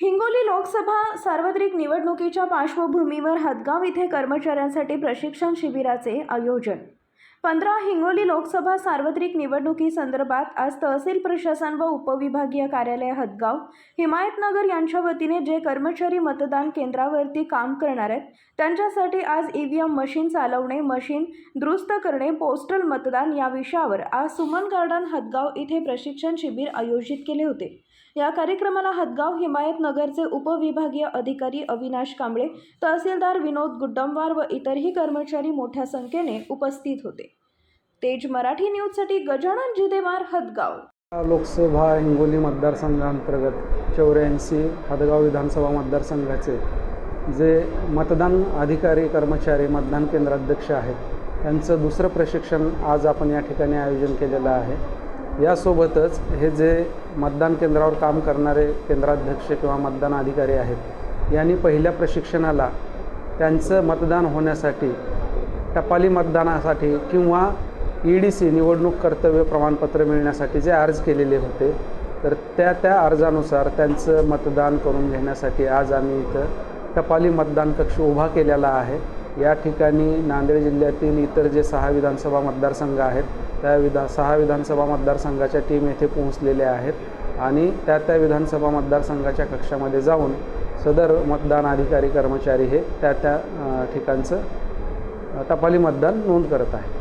हिंगोली लोकसभा सार्वत्रिक निवडणुकीच्या पार्श्वभूमीवर हदगाव इथे कर्मचाऱ्यांसाठी प्रशिक्षण शिबिराचे आयोजन. पंधरा हिंगोली लोकसभा सार्वत्रिक निवडणुकीसंदर्भात आज तहसील प्रशासन व उपविभागीय कार्यालय हदगाव हिमायतनगर यांच्या वतीने जे कर्मचारी मतदान केंद्रावरती काम करणार आहेत त्यांच्यासाठी आज ई व्ही एम मशीन चालवणे मशीन दुरुस्त करणे पोस्टल मतदान या विषयावर आज सुमन गार्डन हदगाव इथे प्रशिक्षण शिबिर आयोजित केले होते. या कार्यक्रमाला हदगाव हिमायतनगरचे उपविभागीय अधिकारी अविनाश कांबळे तहसीलदार विनोद गुड्डमवार व इतरही कर्मचारी मोठ्या संख्येने उपस्थित होते. तेज मराठी न्यूजसाठी गजानन जिदेमार हदगाव. लोकसभा हिंगोली मतदारसंघांतर्गत चौऱ्याऐंशी हदगाव विधानसभा मतदारसंघाचे जे मतदान अधिकारी कर्मचारी मतदान केंद्राध्यक्ष आहेत त्यांचं दुसरं प्रशिक्षण आज आपण या ठिकाणी आयोजन केलेलं आहे. यासोबतच हे जे मतदान केंद्रावर काम करणारे केंद्राध्यक्ष किंवा मतदान अधिकारी आहेत यांनी पहिल्या प्रशिक्षणाला त्यांचं मतदान होण्यासाठी टपाली मतदानासाठी किंवा ई डी सी निवडणूक कर्तव्य प्रमाणपत्र मिळण्यासाठी जे अर्ज केलेले होते तर त्या त्या अर्जानुसार त्यांचं मतदान करून घेण्यासाठी आज आम्ही इथं टपाली मतदान कक्ष उभा केलेला आहे. या ठिकाणी नांदेड जिल्ह्यातील इतर जे सहा विधानसभा मतदारसंघ आहेत त्या विधा सहा विधानसभा मतदारसंघाच्या टीम येथे पोहोचलेल्या आहेत आणि त्या त्या विधानसभा मतदारसंघाच्या कक्षामध्ये जाऊन सदर मतदान अधिकारी कर्मचारी हे त्या त्या ठिकाणचं टपाली मतदान नोंद करत आहे?